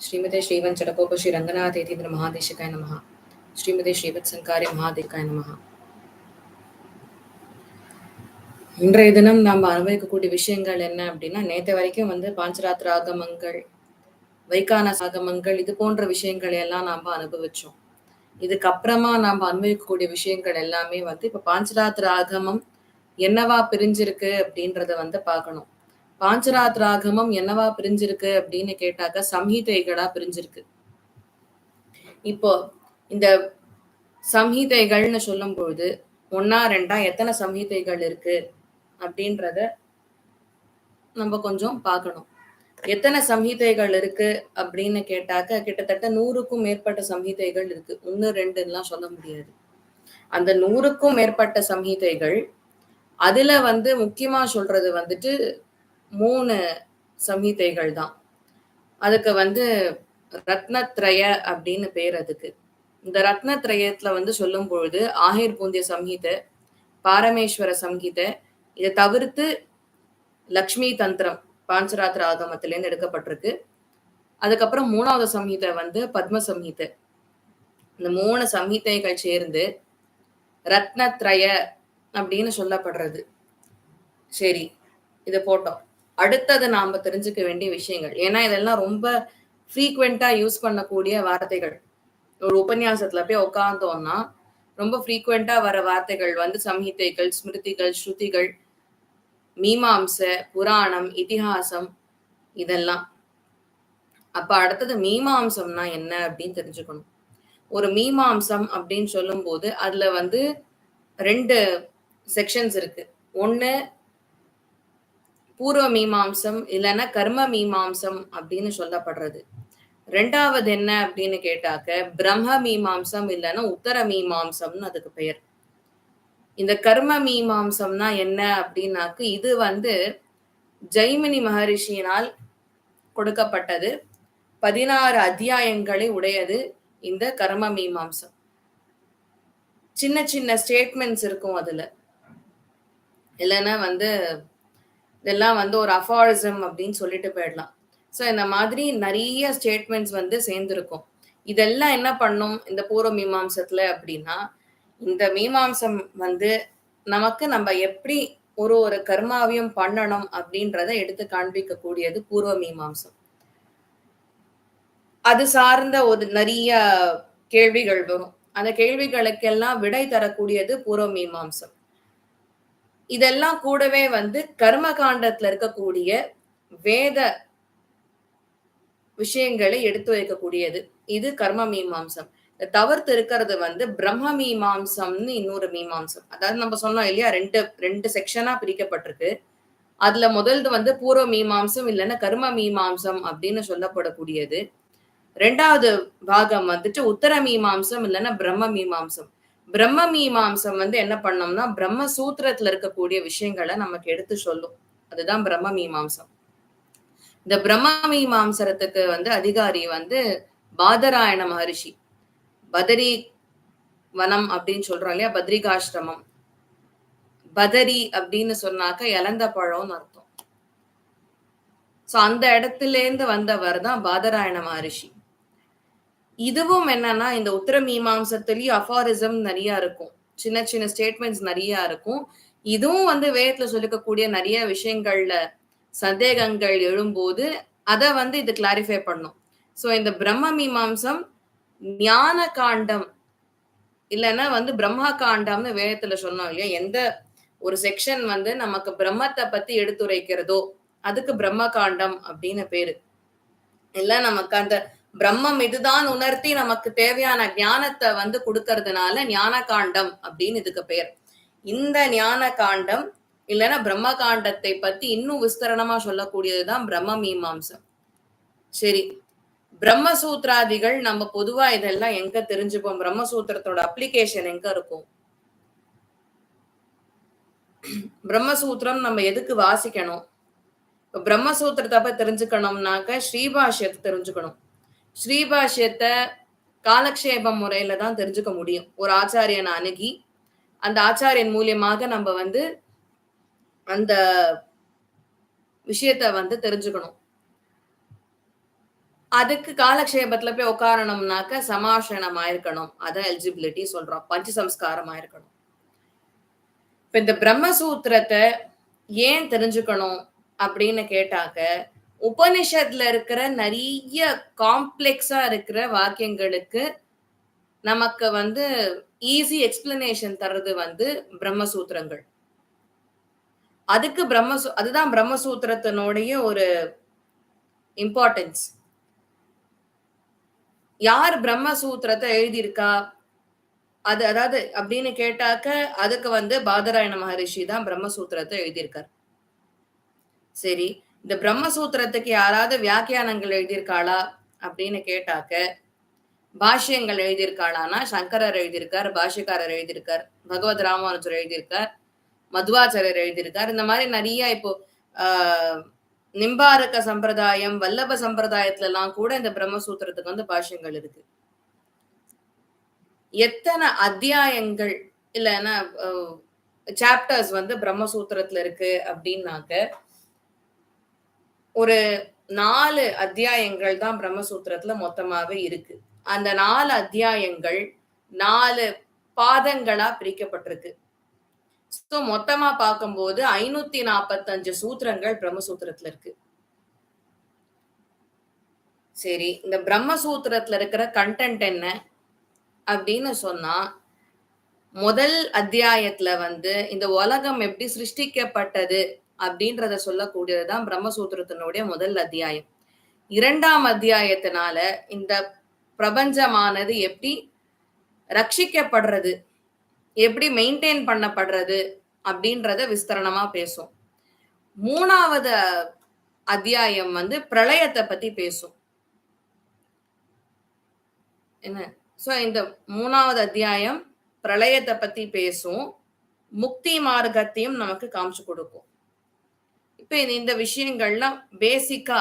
శ్రీమతే శ్రీవన్ చడపోప ரங்கநாத రంగనాథేతీంద్ర మహాదేశికాయ నమ శ్రీమతే ஸ்ரீவத் சங்காரி మహాదేకాయ நம இன்றைய தினம் நாம் அனுபவிக்கக்கூடிய விஷயங்கள் என்ன அப்படின்னா நேற்று வரைக்கும் வந்து பாஞ்சராத்திர ஆகமங்கள் வைகான சாகமங்கள் இது போன்ற விஷயங்களை எல்லாம் நாம் அனுபவிச்சோம். இதுக்கப்புறமா நாம் அனுபவிக்கக்கூடிய விஷயங்கள் எல்லாமே வந்து இப்போ பாஞ்சராத்திர ஆகமம் என்னவா பிரிஞ்சிருக்கு அப்படின்றத வந்து பார்க்கணும். பாஞ்சராத் ராகமம் என்னவா பிரிஞ்சிருக்கு அப்படின்னு கேட்டாக்க சம்ஹிதைகளா பிரிஞ்சிருக்கு. இப்போ இந்த சம்ஹிதைகள்னு சொல்லும் பொழுது ஒன்னா ரெண்டா எத்தனை சம்ஹிதைகள் இருக்கு அப்படின்றத நம்ம கொஞ்சம் பார்க்கணும். எத்தனை சம்ஹிதைகள் இருக்கு அப்படின்னு கேட்டாக்க கிட்டத்தட்ட நூறுக்கும் மேற்பட்ட சம்ஹிதைகள் இருக்கு. ஒன்னு ரெண்டுலாம் சொல்ல முடியாது. அந்த நூறுக்கும் மேற்பட்ட சம்ஹிதைகள் அதுல வந்து முக்கியமா சொல்றது வந்துட்டு மூணு சம்ஹிதைகள் தான் அதுக்கு வந்து ரத்னத்ரய அப்படின்னு பேர் அதுக்கு. இந்த ரத்னத்ரயத்துல வந்து சொல்லும் பொழுது ஆஹிர் பூந்திய சம்ஹிதை பாரமேஸ்வர சம்ஹிதை இதை தவிர்த்து லக்ஷ்மி தந்திரம் பாஞ்சராத்திர ஆகமத்திலேருந்து எடுக்கப்பட்டிருக்கு. அதுக்கப்புறம் மூணாவது சம்ஹிதை வந்து பத்ம சம்ஹிதை. இந்த மூணு சம்ஹிதைகள் சேர்ந்து ரத்னத்ரய அப்படின்னு சொல்லப்படுறது. சரி இதை போட்டோம். அடுத்தது நாம தெரிஞ்சுக்க வேண்டிய விஷயங்கள். ஏன்னா இதெல்லாம் ரொம்ப ஃப்ரீக்வெண்டா யூஸ் பண்ணக்கூடிய வார்த்தைகள். ஒரு உபன்யாசத்துல போய் உட்காந்தோம்னா ரொம்ப ஃப்ரீக்வெண்டா வர வார்த்தைகள் வந்து சம்ஹிதைகள் ஸ்மிருதிகள் ஸ்ருதிகள் மீமாம்ச புராணம் இதிகாசம் இதெல்லாம். அப்ப அடுத்தது மீமாம்சம்னா என்ன அப்படின்னு தெரிஞ்சுக்கணும். ஒரு மீமாம்சம் அப்படின்னு சொல்லும் போது அதுல வந்து ரெண்டு செக்ஷன்ஸ் இருக்கு. ஒன்று பூர்வ மீமாம்சம் இல்லைன்னா கர்ம மீமாம்சம் அப்படின்னு சொல்லப்படுறது. ரெண்டாவது என்ன அப்படின்னு கேட்டாக்க பிரம்ம மீமாம்சம் இல்லைன்னா உத்தர மீமாம்சம்னு அதுக்கு பெயர். இந்த கர்ம மீமாம்சம்னா என்ன அப்படின்னாக்கு இது வந்து ஜெய்மினி மகரிஷியினால் கொடுக்கப்பட்டது. பதினாறு அத்தியாயங்களை உடையது இந்த கர்ம மீமாம்சம். சின்ன சின்ன ஸ்டேட்மெண்ட்ஸ் இருக்கும் அதுல. இல்லைன்னா வந்து இதெல்லாம் வந்து ஒரு அஃபாரிசம் அப்படின்னு சொல்லிட்டு போயிடலாம். ஸோ இந்த மாதிரி நிறைய ஸ்டேட்மெண்ட்ஸ் வந்து சேர்ந்துருக்கும். இதெல்லாம் என்ன பண்ணும் இந்த பூர்வ மீமாம்சத்துல அப்படின்னா இந்த மீமாம்சம் வந்து நமக்கு நம்ம எப்படி ஒரு ஒரு கர்மாவையும் பண்ணணும் அப்படின்றத எடுத்து காண்பிக்க கூடியது பூர்வ மீமாம்சம். அது சார்ந்த ஒரு நிறைய கேள்விகள் வரும். அந்த கேள்விகளுக்கெல்லாம் விடை தரக்கூடியது பூர்வ மீமாம்சம். இதெல்லாம் கூடவே வந்து கர்ம காண்டத்துல இருக்கக்கூடிய வேத விஷயங்களை எடுத்து வைக்கக்கூடியது. இது கர்ம மீமாம்சம். தவிர்த்து இருக்கிறது வந்து பிரம்ம மீமாம்சம்னு இன்னொரு மீமாம்சம். அதாவது நம்ம சொன்னோம் இல்லையா ரெண்டு ரெண்டு செக்ஷனா பிரிக்கப்பட்டிருக்கு. அதுல முதல்து வந்து பூர்வ மீமாம்சம் இல்லைன்னா கர்ம மீமாம்சம் அப்படின்னு சொல்லப்படக்கூடியது. ரெண்டாவது பாகம் வந்துட்டு உத்தர மீமாம்சம் இல்லைன்னா பிரம்ம மீமாம்சம். பிரம்ம மீமாம்சம் வந்து என்ன பண்ணோம்னா பிரம்ம சூத்திரத்துல இருக்கக்கூடிய விஷயங்களை நமக்கு எடுத்து சொல்லும். அதுதான் பிரம்ம மீமாம்சம். இந்த பிரம்ம மீமாம்சரத்துக்கு வந்து அதிகாரி வந்து பாதராயண மகரிஷி. பதரி வனம் அப்படின்னு சொல்றோம் இல்லையா? பத்ரிகாசிரமம் பதரி அப்படின்னு சொன்னாக்க இழந்த பழம்னு அர்த்தம். சோ அந்த இடத்துல இருந்து வந்தவர் தான் பாதராயண மகரிஷி. இதுவும் என்னன்னா இந்த உத்தர மீமாம்சத்துலயும் அஃபாரிசம் நிறைய இருக்கும். சின்ன சின்ன ஸ்டேட்மெண்ட்ஸ் நிறைய இருக்கும். இதுவும் வந்து வேதத்துல சொல்லிக்கக்கூடிய நிறைய விஷயங்கள்ல சந்தேகங்கள் எழும்போது அதை வந்து இது கிளாரிஃபை பண்ணும். ஸோ இந்த பிரம்ம மீமாம்சம் ஞான காண்டம் இல்லைன்னா வந்து பிரம்மா காண்டம்னு வேதத்துல சொன்னோம் இல்லையா? எந்த ஒரு செக்ஷன் வந்து நமக்கு பிரம்மத்தை பத்தி எடுத்துரைக்கிறதோ அதுக்கு பிரம்ம காண்டம் அப்படின்னு பேரு. இல்ல நமக்கு அந்த பிரம்மம் இதுதான் உணர்த்தி நமக்கு தேவையான ஞானத்தை வந்து கொடுக்கறதுனால ஞான காண்டம் அப்படின்னு இதுக்கு பெயர் இந்த ஞான காண்டம் இல்லைன்னா பிரம்ம காண்டத்தை பத்தி இன்னும் விஸ்தரணமா சொல்லக்கூடியதுதான் பிரம்ம மீமாம்சம். சரி பிரம்மசூத்ராதிகள் நம்ம பொதுவா இதெல்லாம் எங்க தெரிஞ்சுப்போம்? பிரம்மசூத்திரத்தோட அப்ளிகேஷன் எங்க இருக்கும்? பிரம்மசூத்திரம் நம்ம எதுக்கு வாசிக்கணும்? இப்ப பிரம்மசூத்திரத்தை தெரிஞ்சுக்கணும்னாக்க ஸ்ரீபாஷ்யத்தை தெரிஞ்சுக்கணும். ஸ்ரீபாஷ்யத்தை காலக்ஷேபம் முறையில தான் தெரிஞ்சுக்க முடியும். ஒரு ஆச்சாரியனை அணுகி அந்த ஆச்சாரியன் மூலியமாக நம்ம வந்து அந்த விஷயத்த வந்து தெரிஞ்சுக்கணும். அதுக்கு காலக்ஷேபத்துல போய் உட்காரணும்னாக்க சமாஷணம் ஆயிருக்கணும். அதான் எலிஜிபிலிட்டி சொல்றோம். பஞ்ச சம்ஸ்காரம் ஆயிருக்கணும். இப்ப இந்த பிரம்மசூத்திரத்தை ஏன் தெரிஞ்சுக்கணும் அப்படின்னு கேட்டாக்க உபனிஷத்துல இருக்கிற நிறைய காம்ப்ளெக்ஸா இருக்கிற வாக்கியங்களுக்கு நமக்கு வந்து ஈஸி எக்ஸ்பிளனேஷன் தர்றது வந்து பிரம்மசூத்திரங்கள். அதுக்கு பிரம்மசூ அதுதான் பிரம்மசூத்திரத்தினுடைய ஒரு இம்பார்ட்டன்ஸ் யார் பிரம்மசூத்திரத்தை எழுதியிருக்கா? அது அதாவது அப்படின்னு கேட்டாக்க அதுக்கு வந்து பாதராயண மகரிஷி தான் பிரம்மசூத்திரத்தை எழுதியிருக்கார். சரி இந்த பிரம்மசூத்திரத்துக்கு யாராவது வியாக்கியானங்கள் எழுதியிருக்காளா அப்படின்னு கேட்டாக்க பாஷ்யங்கள் எழுதியிருக்காளானா சங்கரர் எழுதியிருக்கார் பாஷ்யக்காரர் எழுதியிருக்கார் பகவத் ராமானுஜர் எழுதியிருக்கார் மதுவாச்சாரியர் எழுதியிருக்கார். இந்த மாதிரி நிறைய இப்போ ஆஹ் நிம்பாரக சம்பிரதாயம் வல்லப சம்பிரதாயத்துல எல்லாம் கூட இந்த பிரம்மசூத்திரத்துக்கு வந்து பாஷ்யங்கள் இருக்கு. எத்தனை அத்தியாயங்கள் இல்லைன்னா சாப்டர்ஸ் வந்து பிரம்மசூத்திரத்துல இருக்கு அப்படின்னாக்க ஒரு நாலு அத்தியாயங்கள் தான் பிரம்மசூத்திரத்துல மொத்தமாவே இருக்கு. அந்த நாலு அத்தியாயங்கள் நாலு பாதங்களா பிரிக்கப்பட்டிருக்கு. ஸோ மொத்தமா பார்க்கும்போது ஐநூத்தி நாற்பத்தஞ்சு சூத்திரங்கள் பிரம்மசூத்திரத்துல இருக்கு. சரி இந்த பிரம்மசூத்திரத்துல இருக்கிற கண்டென்ட் என்ன? அப்படின்னு சொன்னா முதல் அத்தியாயத்துல வந்து இந்த உலகம் எப்படி சிருஷ்டிக்கப்பட்டது அப்படின்றத சொல்லக்கூடியதுதான் பிரம்மசூத்திரத்தினுடைய முதல் அத்தியாயம். இரண்டாம் அத்தியாயத்தினால இந்த பிரபஞ்சமானது எப்படி ரட்சிக்கப்படுறது எப்படி மெயின்டைன் பண்ணப்படுறது அப்படின்றத விஸ்தரணமா பேசும். மூணாவது அத்தியாயம் வந்து பிரளயத்தை பத்தி பேசும். என்ன? சோ இந்த மூணாவது அத்தியாயம் பிரளயத்தை பத்தி பேசும். முக்தி மார்க்கத்தையும் நமக்கு காமிச்சு கொடுக்கும். இப்ப இந்த விஷயங்கள்லாம் பேசிக்கா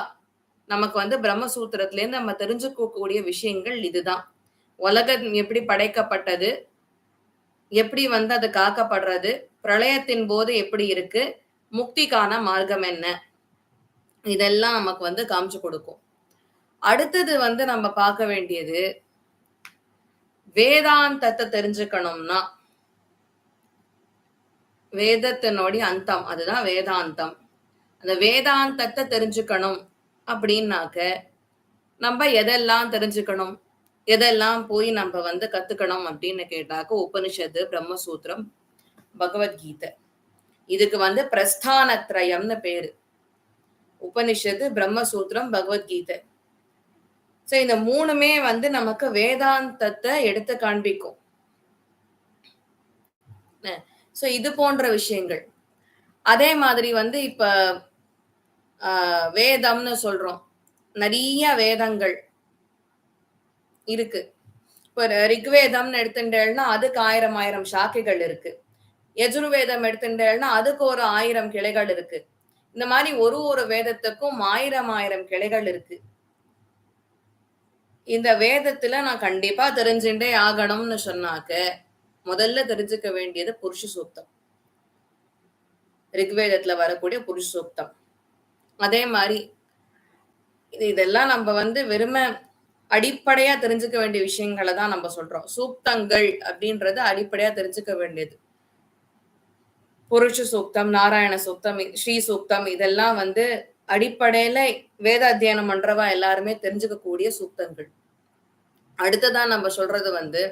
நமக்கு வந்து பிரம்மசூத்திரத்துல இருந்து நம்ம தெரிஞ்சுக்கக்கூடிய விஷயங்கள் இதுதான். உலகம் எப்படி படைக்கப்பட்டது? எப்படி வந்து அது காக்கப்படுறது? பிரளயத்தின் போது எப்படி இருக்கு? முக்திக்கான மார்க்கம் என்ன? இதெல்லாம் நமக்கு வந்து காமிச்சு கொடுக்கும். அடுத்தது வந்து நம்ம பார்க்க வேண்டியது வேதாந்தத்தை தெரிஞ்சுக்கணும்னா வேதத்தினுடைய அந்தம் அதுதான் வேதாந்தம். அந்த வேதாந்தத்தை தெரிஞ்சுக்கணும் அப்படின்னாக்க நம்ம எதெல்லாம் தெரிஞ்சுக்கணும்? எதெல்லாம் போய் நம்ம வந்து கத்துக்கணும் அப்படின்னு கேட்டாக்க உபனிஷத்து பிரம்மசூத்திரம் பகவத்கீதை. இதுக்கு வந்து பிரஸ்தானத்ரயம்னு பேரு. உபனிஷத்து பிரம்மசூத்திரம் பகவத்கீதை. சோ இந்த மூணுமே வந்து நமக்கு வேதாந்தத்தை எடுத்து காண்பிக்கும். சோ இது போன்ற விஷயங்கள். அதே மாதிரி வந்து இப்ப வேதம்னு சொல்றோம். நிறைய வேதங்கள் இருக்கு. இப்போ ரிக்வேதம்னு எடுத்துட்டேன்னா அதுக்கு ஆயிரம் ஆயிரம் சாக்கைகள் இருக்கு. யஜுர்வேதம் எடுத்துட்டேன்னா அதுக்கு ஒரு ஆயிரம் கிளைகள் இருக்கு. இந்த மாதிரி ஒரு ஒரு வேதத்துக்கும் ஆயிரம் ஆயிரம் கிளைகள் இருக்கு. இந்த வேதத்துல நான் கண்டிப்பா தெரிஞ்சுட்டே ஆகணும்னு சொன்னாக்க முதல்ல தெரிஞ்சுக்க வேண்டியது புருஷ சூக்தம் ரிக்வேதத்துல வரக்கூடிய புருஷ சூக்தம் அதே மாதிரி இது இதெல்லாம் நம்ம வந்து வெறும அடிப்படையா தெரிஞ்சுக்க வேண்டிய விஷயங்களை தான் நம்ம சொல்றோம். சூக்தங்கள் அப்படின்றது அடிப்படையா தெரிஞ்சுக்க வேண்டியது. புருஷ சூக்தம் நாராயண சூக்தம் ஸ்ரீ சூக்தம் இதெல்லாம் வந்து அடிப்படையில வேத அத்தியனம் பண்றவா எல்லாருமே தெரிஞ்சுக்கக்கூடிய சூக்தங்கள். அடுத்ததான் நம்ம சொல்றது வந்து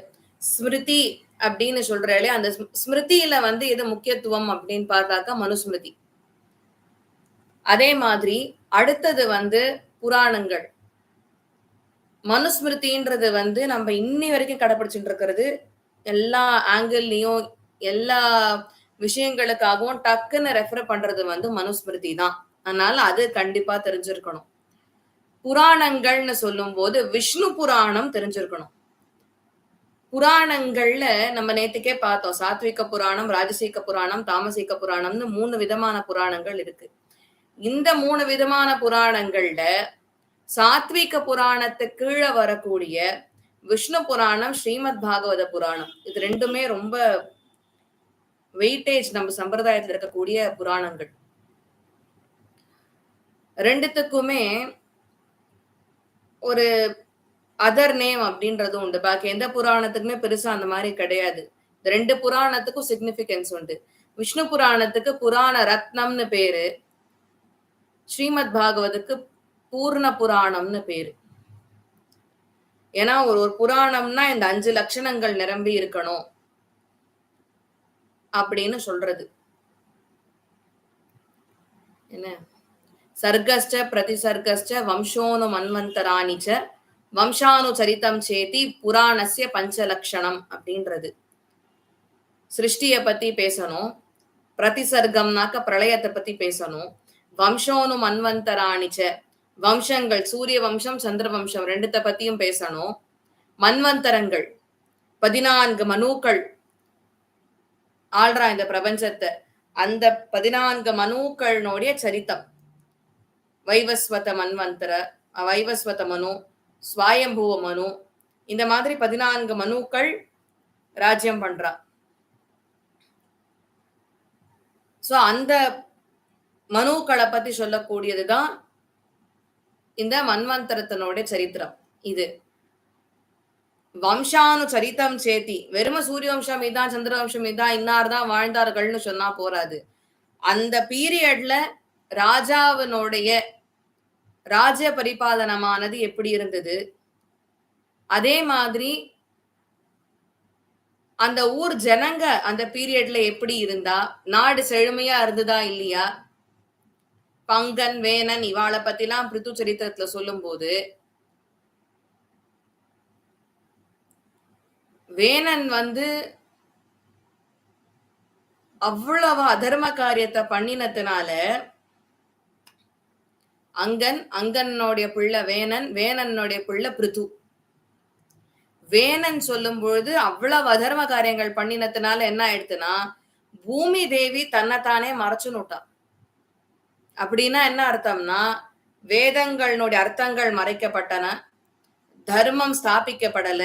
ஸ்மிருதி அப்படின்னு சொல்றாலே அந்த ஸ்மிருதியில வந்து எது முக்கியத்துவம் அப்படின்னு பார்த்தாக்கா மனுஸ்மிருதி. அதே மாதிரி அடுத்தது வந்து புராணங்கள். மனுஸ்மிருதின்றது வந்து நம்ம இன்னி வரைக்கும் கடைபிடிச்சுட்டு இருக்கிறது. எல்லா ஆங்கிள்லயும் எல்லா விஷயங்களுக்காகவும் டக்குன்னு ரெஃபர் பண்றது வந்து மனுஸ்மிருதி தான். அதனால அது கண்டிப்பா தெரிஞ்சிருக்கணும். புராணங்கள்னு சொல்லும் போது விஷ்ணு புராணம் தெரிஞ்சிருக்கணும். புராணங்கள்ல நம்ம நேத்துக்கே பார்த்தோம். சாத்விக புராணம் ராஜசீக புராணம் தாமசிக புராணம்னு மூணு விதமான புராணங்கள் இருக்கு. இந்த மூணு விதமான புராணங்கள்ல சாத்விக புராணத்து கீழே வரக்கூடிய விஷ்ணு புராணம் ஸ்ரீமத் பாகவத புராணம். இது ரெண்டுமே ரொம்ப வெயிட்டேஜ் நம்ம சம்பிரதாயத்துல இருக்கக்கூடிய புராணங்கள். ரெண்டுத்துக்குமே ஒரு அதர் நேம் அப்படின்றது உண்டு. பாக்கி எந்த புராணத்துக்குமே பெருசா அந்த மாதிரி கிடையாது. ரெண்டு புராணத்துக்கும் சிக்னிபிகன்ஸ் உண்டு. விஷ்ணு புராணத்துக்கு புராண ரத்னம்னு பேரு. ஸ்ரீமத் பாகவதுக்கு பூர்ண புராணம்னு பேரு. ஏன்னா ஒரு ஒரு புராணம்னா இந்த அஞ்சு லட்சணங்கள் நிரம்பி இருக்கணும் அப்படின்னு சொல்றது. என்ன? சர்க்கஸ்ட பிரதிசர்க்கஸ்ட வம்சோனு மன்வந்தராணிச்ச வம்சானு சரித்தம் சேத்தி புராணசிய பஞ்சலக்ஷணம் அப்படின்றது. சிருஷ்டிய பத்தி பேசணும் பிரதிசர்க்கம்னாக்க பிரளயத்தை பத்தி பேசணும் வம்சோனு மன்வந்தராணிச்ச வம்சங்கள் சூரிய வம்சம் சந்திர வம்சம் ரெண்டுத்த பத்தியும் பேசணும். மன்வந்தரங்கள் பதினான்கு மனுக்கள் ஆள்றா இந்த பிரபஞ்சத்தை. அந்த பதினான்கு மனுக்களினுடைய சரித்தம். வைவஸ்வத மன்வந்தர வைவஸ்வத மனு ஸ்வாயம்புவ மனு இந்த மாதிரி பதினான்கு மனுக்கள் ராஜ்யம் பண்றா. சோ அந்த மனுக்களை பத்தி சொல்லக்கூடியதுதான் இந்த மன்வந்தரத்தினுடைய சரித்திரம். இது வம்சானு சரித்தம் சேத்தி. வெறும சூரிய வம்சம் இதான் சந்திர வம்சம் இதான் இன்னார் தான் வாழ்ந்தார்கள்னு சொன்னா போறாது. அந்த பீரியட்ல ராஜாவினுடைய ராஜ பரிபாலனமானது எப்படி இருந்தது? அதே மாதிரி அந்த ஊர் ஜனங்க அந்த பீரியட்ல எப்படி இருந்தா? நாடு செழுமையா இருந்ததா இல்லையா? பங்கன் வேணன் இவாளை பத்திலாம் பிரித்து சரித்திரத்துல சொல்லும் போது வேணன் வந்து அவ்வளவு அதர்ம காரியத்தை பண்ணினதுனால அங்கன் அங்கனுடைய பிள்ளை வேணன் வேணனுடைய பிள்ளை பிரித்து. வேணன் சொல்லும் பொழுது அவ்வளவு அதர்ம காரியங்கள் பண்ணினதுனால என்ன ஆயிடுத்துன்னா பூமி தேவி தன்னைத்தானே விட்டான் அப்படின்னா என்ன அர்த்தம்னா வேதங்களுடைய அர்த்தங்கள் மறைக்கப்பட்டன தர்மம் ஸ்தாபிக்கப்படல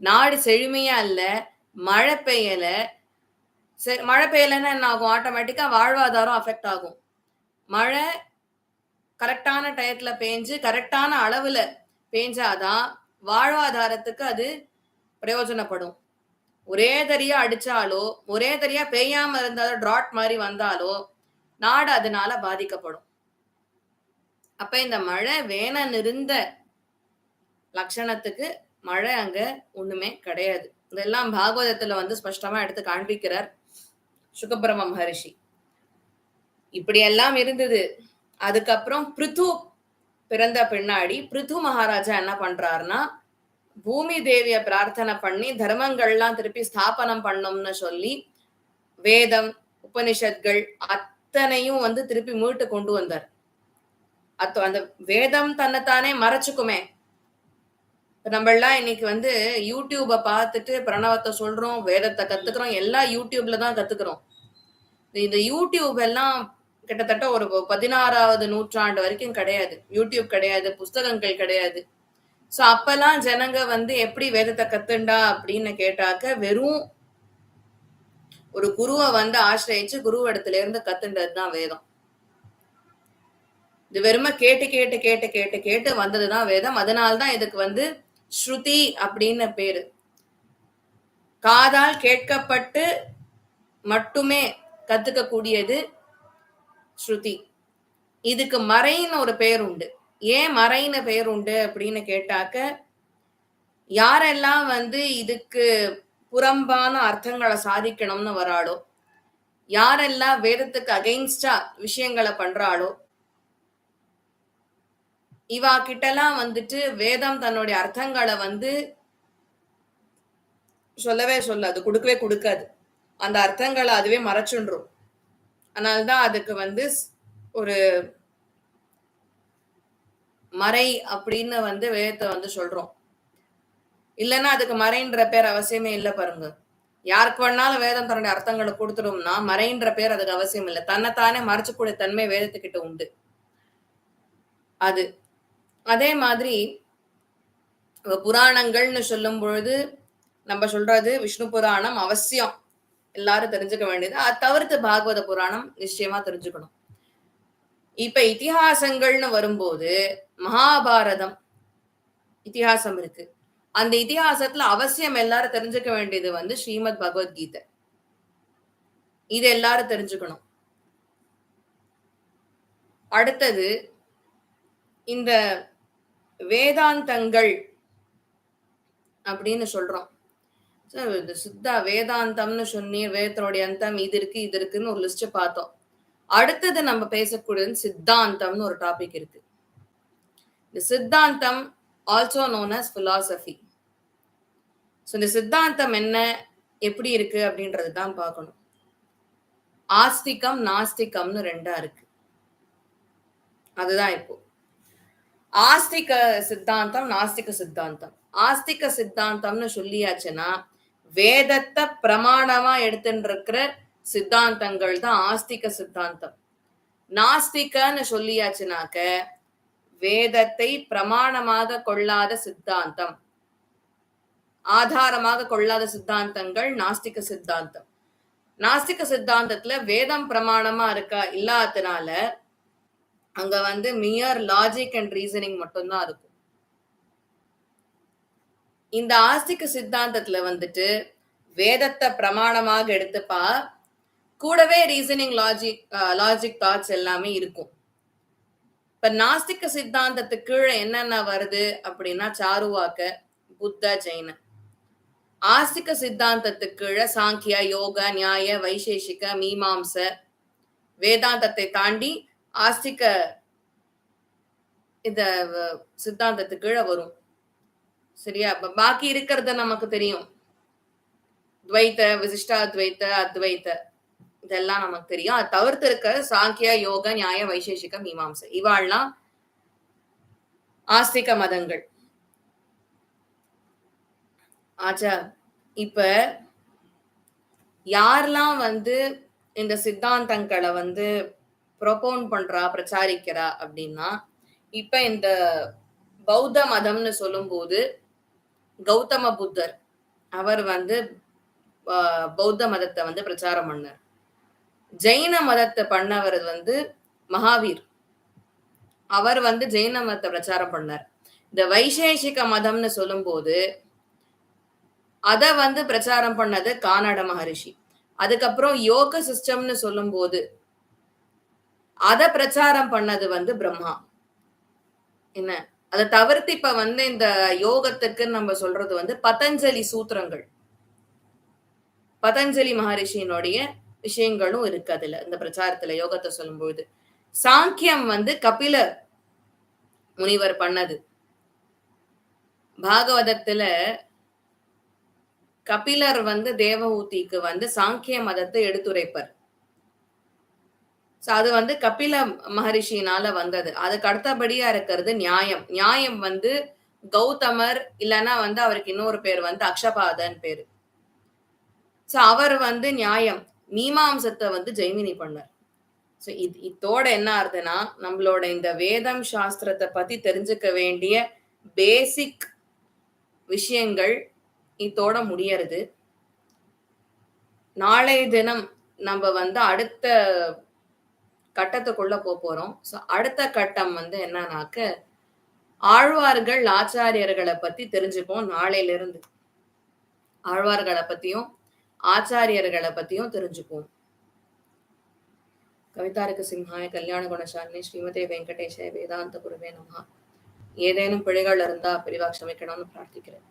நாடு செழுமையா இல்ல மழை பெய்யல. மழை பெய்யலைன்னா என்ன ஆகும்? ஆட்டோமேட்டிக்கா வாழ்வாதாரம் அஃபெக்ட் ஆகும். மழை கரெக்டான டயத்துல பேஞ்சு கரெக்டான அளவுல பேஞ்சாதான் வாழ்வாதாரத்துக்கு அது பிரயோஜனப்படும். ஒரே தரியா அடிச்சாலோ ஒரே தரியா பெய்யாம இருந்தாலோ ட்ராட் மாதிரி வந்தாலோ நாடு அதனால பாதிக்கப்படும். அப்ப இந்த மழை வேணன் இருந்த லட்சணத்துக்கு மழை அங்க ஒண்ணுமே கிடையாது. இதெல்லாம் பாகவதத்துல வந்து ஸ்பஷ்டமா எடுத்து காண்பிக்கிறார் சுகபிரம மகரிஷி. இப்படி எல்லாம் இருந்தது. அதுக்கப்புறம் பிருத்து பிறந்த பின்னாடி பிருத்து மகாராஜா என்ன பண்றாருன்னா பூமி தேவிய பிரார்த்தனை பண்ணி தர்மங்கள்லாம் திருப்பி ஸ்தாபனம் பண்ணும்னு சொல்லி வேதம் உபனிஷத்கள் அத்தனையும் வந்து திருப்பி மீட்டு கொண்டு வந்தார். அத்த அந்த வேதம் தன்னைத்தானே மறைச்சுக்குமே. நம்மளாம் இன்னைக்கு வந்து யூடியூப பார்த்துட்டு பிரணவத்தை சொல்றோம் வேதத்தை கத்துக்கிறோம் எல்லாம் யூடியூப்ல தான் கத்துக்கிறோம். இந்த யூடியூப் எல்லாம் கிட்டத்தட்ட ஒரு பதினாறாவது நூற்றாண்டு வரைக்கும் கிடையாது. யூடியூப் கிடையாது புஸ்தகங்கள் கிடையாது. ஸோ அப்பெல்லாம் ஜனங்க வந்து எப்படி வேதத்தை கத்துண்டா அப்படின்னு கேட்டாக்க வெறும் ஒரு குருவை வந்து ஆசிரியச்சு குரு இடத்துல இருந்து கத்துண்டது தான் வேதம். இது வெறுமை கேட்டு கேட்டு கேட்டு கேட்டு கேட்டு வந்ததுதான் வேதம். அதனால்தான் இதுக்கு வந்து ஸ்ருதி அப்படின்னு பேரு. காதால் கேட்கப்பட்டு மட்டுமே கத்துக்க கூடியது ஸ்ருதி. இதுக்கு மறைன்னு ஒரு பெயர் உண்டு ஏன் மறைன்னு பெயர் உண்டு அப்படின்னு கேட்டாக்க யாரெல்லாம் வந்து இதுக்கு புறம்பான அர்த்தங்களை சாதிக்கணும்னு வராளோ? யாரெல்லாம் வேதத்துக்கு அகைன்ஸ்டா விஷயங்களை பண்றாளோ? இவா கிட்டலாம் வந்துட்டு வேதம் தன்னுடைய அர்த்தங்களை வந்து சொல்லவே சொல்லாது கொடுக்கவே கொடுக்காது. அந்த அர்த்தங்களை அதுவே மறைச்சுன்றும். அதனால்தான் அதுக்கு வந்து ஒரு மறை அப்படின்னு வந்து வேதத்தை வந்து சொல்றோம். இல்லைன்னா அதுக்கு மறைன்ற பேர் அவசியமே இல்லை பாருங்க. யாருக்கு வேணாலும் வேதம் தன்னுடைய அர்த்தங்களை கொடுத்துடும்னா மறைன்ற பேர் அதுக்கு அவசியம் இல்லை. தன்னைத்தானே மறைச்சக்கூடிய தன்மை வேதத்துக்கிட்ட உண்டு. அது. அதே மாதிரி புராணங்கள்னு சொல்லும் பொழுது நம்ம சொல்றது விஷ்ணு புராணம் அவசியம். எல்லாரும் தெரிஞ்சுக்க வேண்டியது. அது தவிர்த்து பாகவத புராணம் நிச்சயமா தெரிஞ்சுக்கணும். இப்ப இத்திஹாசங்கள்னு வரும்போது மகாபாரதம் இத்திஹாசம் இருக்கு. அந்த இதிகாசத்துல அவசியம் எல்லாரும் தெரிஞ்சுக்க வேண்டியது வந்து ஸ்ரீமத் பகவத்கீதை. இது எல்லாரும் தெரிஞ்சுக்கணும். அடுத்தது இந்த வேதாந்தங்கள் அப்படின்னு சொல்றோம். இந்த சித்தா வேதாந்தம்னு சொன்னி வேதத்தினுடைய அந்தம் இது இருக்கு இது இருக்குன்னு ஒரு லிஸ்ட் பார்த்தோம். அடுத்தது நம்ம பேசக்கூடியது சித்தாந்தம்னு ஒரு டாபிக் இருக்கு. இந்த சித்தாந்தம் also known as philosophy so இந்த சித்தாந்தம் என்ன? எப்படி இருக்கு? அப்படின்றது தான் பார்க்கணும். ஆஸ்திகம் நாஸ்திகம்னு ரெண்டா இருக்கு. அதுதான் இப்போ. ஆஸ்திக சித்தாந்தம் நாஸ்திக சித்தாந்தம். ஆஸ்திக சித்தாந்தம்னு சொல்லியாச்சுன்னா வேதத்தை பிரமாணமா எடுத்துட்டு இருக்கிற சித்தாந்தங்கள் தான் ஆஸ்திக சித்தாந்தம். நாஸ்திகன்னு சொல்லியாச்சுனாக்க வேதத்தை பிரமாணமாக கொள்ளாத சித்தாந்தம். ஆதாரமாக கொள்ளாத சித்தாந்தங்கள் நாஸ்திக சித்தாந்தம். நாஸ்திக சித்தாந்தத்துல வேதம் பிரமாணமா இருக்கா இல்லாததுனால அங்க வந்து மியர் லாஜிக் அண்ட் ரீசனிங் மட்டும்தான் இருக்கும். இந்த ஆஸ்திக சித்தாந்தத்துல வந்துட்டு வேதத்தை பிரமாணமாக எடுத்துப்பா கூடவே ரீசனிங் லாஜிக் லாஜிக் தாட்ஸ் எல்லாமே இருக்கும். இப்ப நாஸ்திக சித்தாந்தத்துக்கு கீழே என்னென்ன வருது அப்படின்னா சாருவாக்க புத்த ஜெயின ஆஸ்திக சித்தாந்தத்துக்கு கீழே சாங்கிய யோக நியாய வைசேஷிக மீமாம்ச வேதாந்தத்தை தாண்டி ஆஸ்திக இந்த வ- சித்தாந்தத்துக்கு கீழே வரும். சரியா? பாக்கி இருக்கிறத நமக்கு தெரியும். துவைத்த விசிஷ்டாத்வைத்த அத்வைத்த இதெல்லாம் நமக்கு தெரியும். அது தவிர்த்து இருக்க சாங்கிய யோக நியாய வைசேஷிக மீமாம்சை. இவாள்லாம் ஆஸ்திக மதங்கள். ஆச்சா இப்ப யாரெல்லாம் வந்து இந்த சித்தாந்தங்களை வந்து ப்ரொபோன் பண்றா பிரச்சாரிக்கிறா அப்படின்னா இப்ப இந்த பௌத்த மதம்னு சொல்லும்போது கௌதம புத்தர் அவர் வந்து பௌத்த மதத்தை வந்து பிரச்சாரம் பண்ணார். ஜெயின மதத்தை பண்ணவர் வந்து மகாவீர். அவர் வந்து ஜெயின மதத்தை பிரச்சாரம் பண்ணார். இந்த வைசேஷிக மதம்னு சொல்லும்போது அதை வந்து பிரச்சாரம் பண்ணது கானட மகரிஷி. அதுக்கப்புறம் யோக சிஸ்டம்னு சொல்லும்போது அதை பிரச்சாரம் பண்ணது வந்து பிரம்மா. என்ன? அதை தவிர்த்து இப்ப வந்து இந்த யோகத்துக்கு நம்ம சொல்றது வந்து பதஞ்சலி சூத்திரங்கள். பதஞ்சலி மகரிஷியினுடைய விஷயங்களும் இருக்கு அதுல இந்த பிரச்சாரத்துல யோகத்தை சொல்லும்போது. சாங்கியம் வந்து கபில முனிவர் பண்ணது. பாகவதத்துல கபிலர் வந்து தேவஹூதிக்கு வந்து சாங்கிய மதத்தை எடுத்துரைப்பர். ஸோ அது வந்து கபில மகரிஷினால வந்தது. அதுக்கு அடுத்தபடியா இருக்கிறது நியாயம். நியாயம் வந்து கௌதமர் இல்லைன்னா வந்து அவருக்கு இன்னொரு பேர் வந்து அக்ஷபாதன் பேரு. சோ அவர் வந்து நியாயம். மீமாம்சத்தை வந்து ஜெய்மினி பண்ணார். ஸோ இது இதோட என்ன ஆகுதுன்னா நம்மளோட இந்த வேதம் சாஸ்திரத்தை பத்தி தெரிஞ்சுக்க வேண்டிய பேசிக் விஷயங்கள் இதோட முடியறது. நாளைய தினம் நம்ம வந்து அடுத்த கட்டத்துக்குள்ள போறோம். ஸோ அடுத்த கட்டம் வந்து என்னன்னாக்க ஆழ்வார்கள் ஆச்சாரியர்களை பத்தி தெரிஞ்சுப்போம் நாளையில இருந்து ஆழ்வார்களை பத்தியும் ஆச்சாரியர்களை பத்தியும் தெரிஞ்சுப்போம். கவிதாருக்கு சிம்ஹாய கல்யாண குணசாலினி ஸ்ரீமதே வெங்கடேஷ வேதாந்த குருவே நமஹா. ஏதேனும் பிழைகள் இருந்தா பிரிவாக சமைக்கணும்னு பிரார்த்திக்கிறேன்.